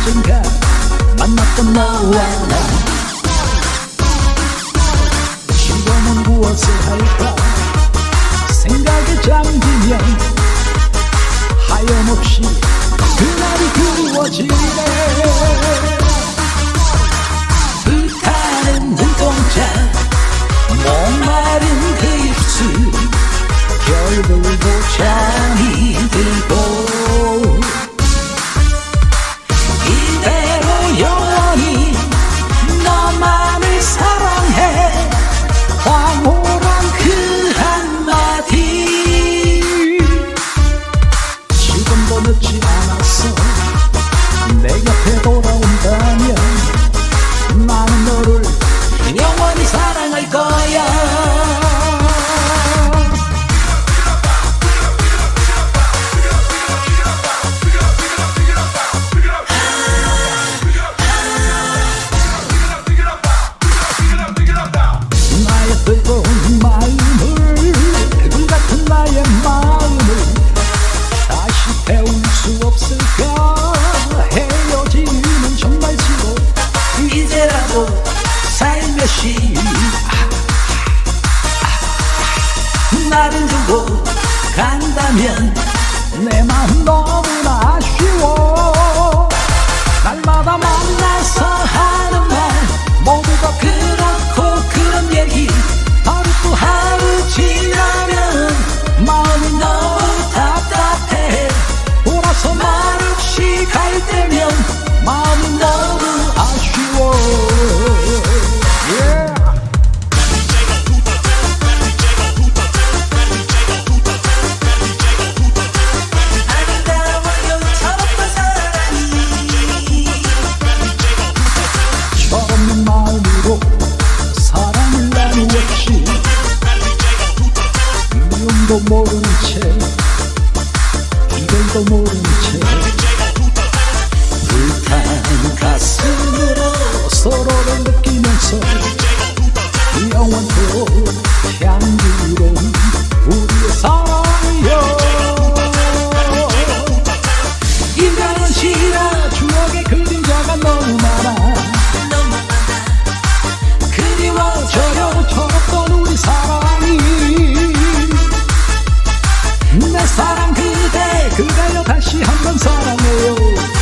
언젠가 만났던 너와 나. 지금은 무엇을 할까? 생각에 잠기면 하염없이 그날이 그리워지네. 불타는 눈동자 목마른 그 그가요? 다시 한번 사랑해요.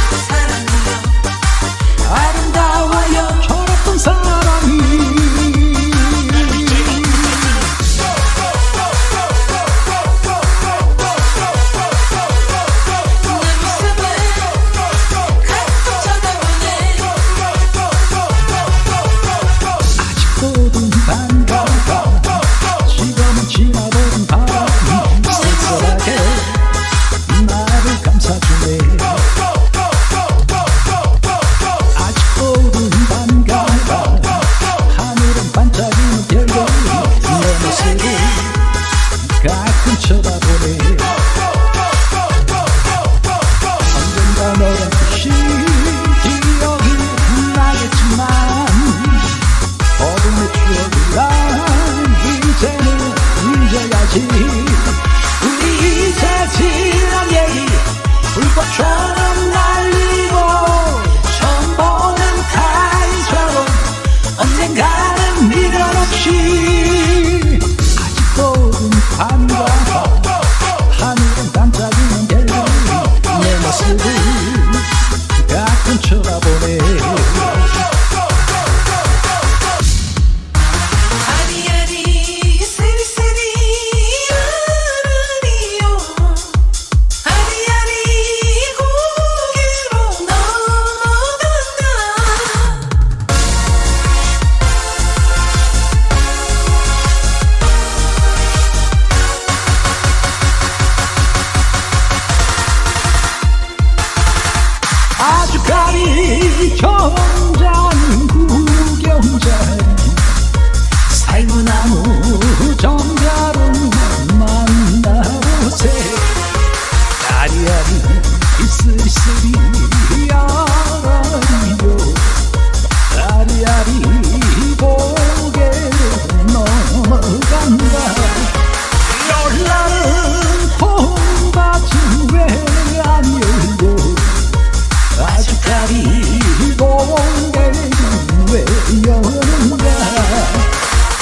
외연가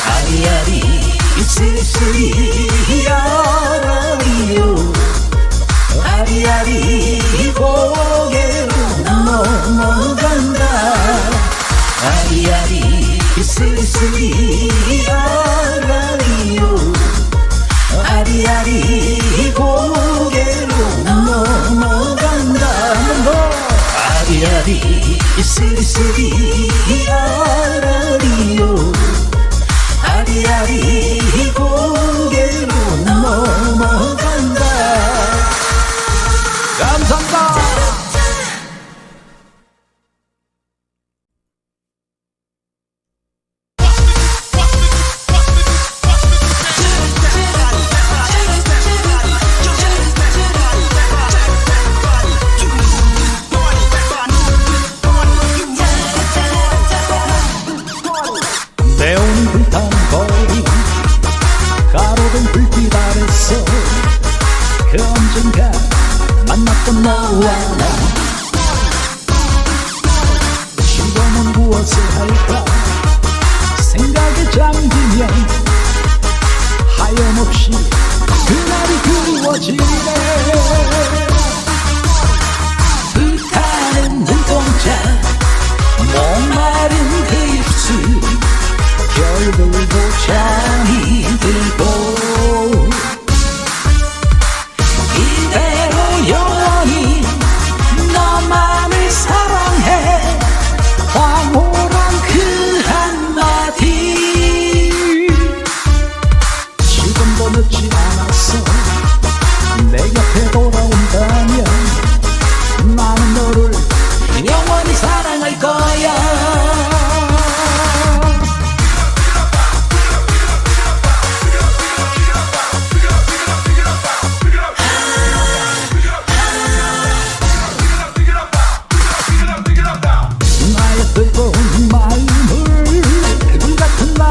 아리아리 이슬슬이야라리요. 아리아리 고개로 넘어간다 아리아리 이슬슬이야라리요. 아리아리 고개 हरी सिरी सिरी हरियो हरी हरी गोगे नो नमः 언젠가 만났던 너와 나. 지금은 무엇을 할까? 생각에 잠기면 하염없이 그날이 그리워지네. 불타는 눈동자 목마른 그 입술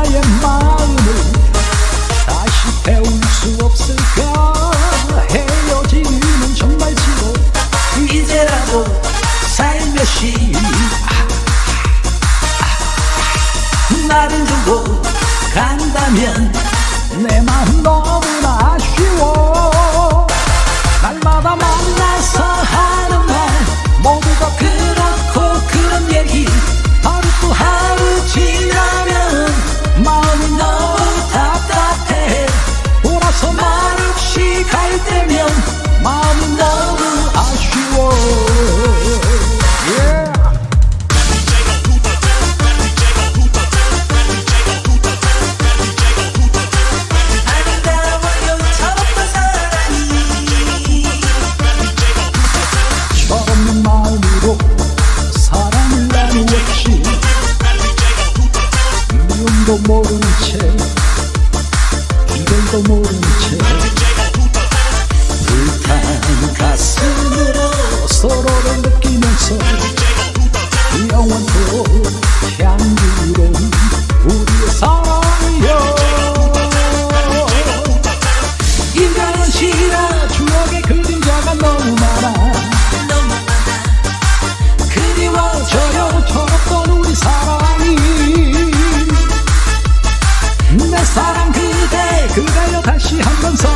Em 다시 한번 서.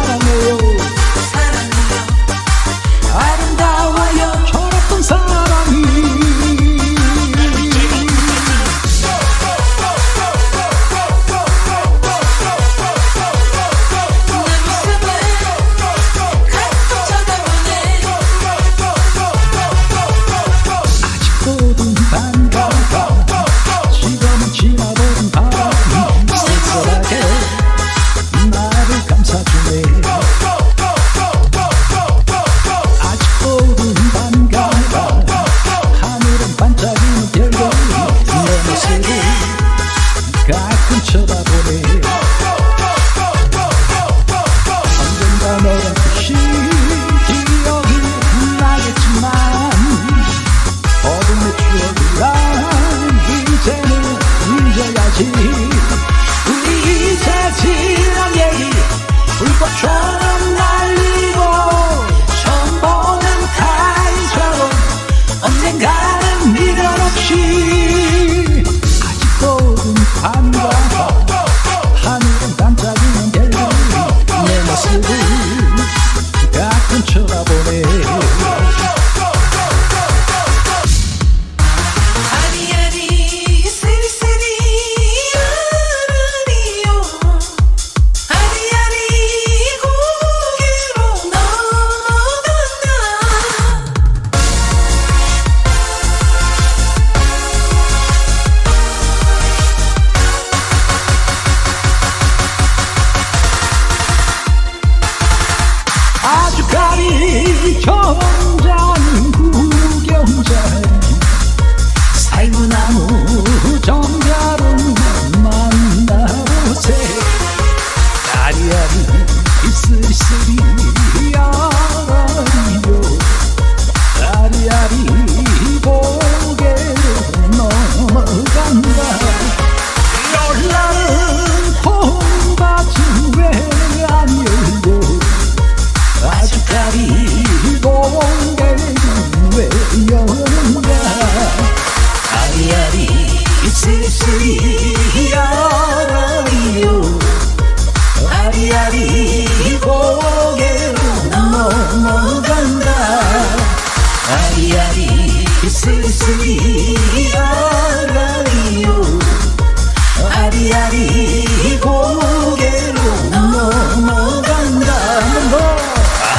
고개로 넘어간다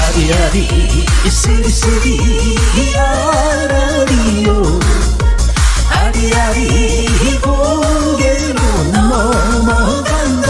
아리아리 쓰리쓰리 아라리요 아리아리 고개로 넘어간다.